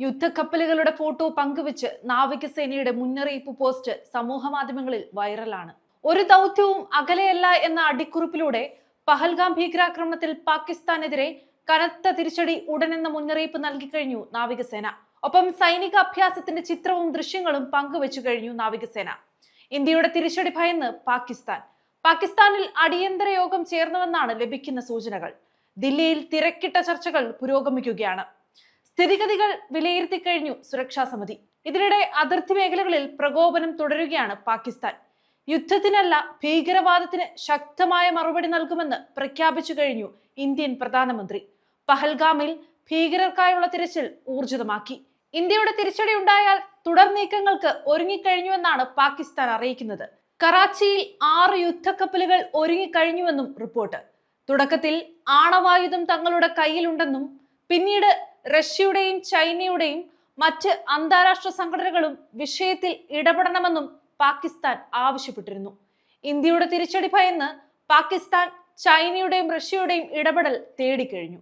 യുദ്ധക്കപ്പലുകളുടെ photo പങ്കുവച്ച് നാവികസേനയുടെ മുന്നറിയിപ്പ് പോസ്റ്റ് സമൂഹ മാധ്യമങ്ങളിൽ വൈറലാണ്. ഒരു ദൗത്യവും അകലെയല്ല എന്ന അടിക്കുറിപ്പിലൂടെ പഹൽഗാം ഭീകരാക്രമണത്തിൽ പാകിസ്ഥാനെതിരെ കനത്ത തിരിച്ചടി ഉടനെന്ന മുന്നറിയിപ്പ് നൽകി കഴിഞ്ഞു നാവികസേന ഒപ്പം സൈനിക അഭ്യാസത്തിന്റെ ചിത്രവും ദൃശ്യങ്ങളും പങ്കുവച്ചു കഴിഞ്ഞു നാവികസേന ഇന്ത്യയുടെ തിരിച്ചടി ഭയന്ന് പാകിസ്ഥാൻ. പാകിസ്ഥാനിൽ അടിയന്തര യോഗം ചേർന്നുവെന്നാണ് ലഭിക്കുന്ന സൂചനകൾ. ദില്ലിയിൽ തിരക്കിട്ട ചർച്ചകൾ പുരോഗമിക്കുകയാണ്. സ്ഥിതിഗതികൾ വിലയിരുത്തി കഴിഞ്ഞു സുരക്ഷാ സമിതി. ഇതിനിടെ അതിർത്തി മേഖലകളിൽ പ്രകോപനം തുടരുകയാണ് പാകിസ്ഥാൻ. യുദ്ധത്തിനല്ല ഭീകരവാദത്തിന് ശക്തമായ മറുപടി നൽകുമെന്ന് പ്രഖ്യാപിച്ചു കഴിഞ്ഞു ഇന്ത്യൻ പ്രധാനമന്ത്രി. പഹൽഗാമിൽ ഭീകരർക്കായുള്ള തിരച്ചിൽ ഊർജിതമാക്കി. ഇന്ത്യയുടെ തിരിച്ചടി ഉണ്ടായാൽ തുടർ നീക്കങ്ങൾക്ക് ഒരുങ്ങിക്കഴിഞ്ഞുവെന്നാണ് പാകിസ്ഥാൻ അറിയിക്കുന്നത്. കറാച്ചിയിൽ ആറ് യുദ്ധക്കപ്പലുകൾ ഒരുങ്ങിക്കഴിഞ്ഞുവെന്നും റിപ്പോർട്ട്. തുടക്കത്തിൽ ആണവായുധം തങ്ങളുടെ കയ്യിലുണ്ടെന്നും പിന്നീട് റഷ്യയുടെയും ചൈനയുടെയും മറ്റ് അന്താരാഷ്ട്ര സംഘടനകളും വിഷയത്തിൽ ഇടപെടണമെന്നും പാകിസ്ഥാൻ ആവശ്യപ്പെട്ടിരുന്നു. ഇന്ത്യയുടെ തിരിച്ചടി ഭയന്ന് പാകിസ്ഥാൻ ചൈനയുടെയും റഷ്യയുടെയും ഇടപെടൽ തേടിക്കഴിഞ്ഞു.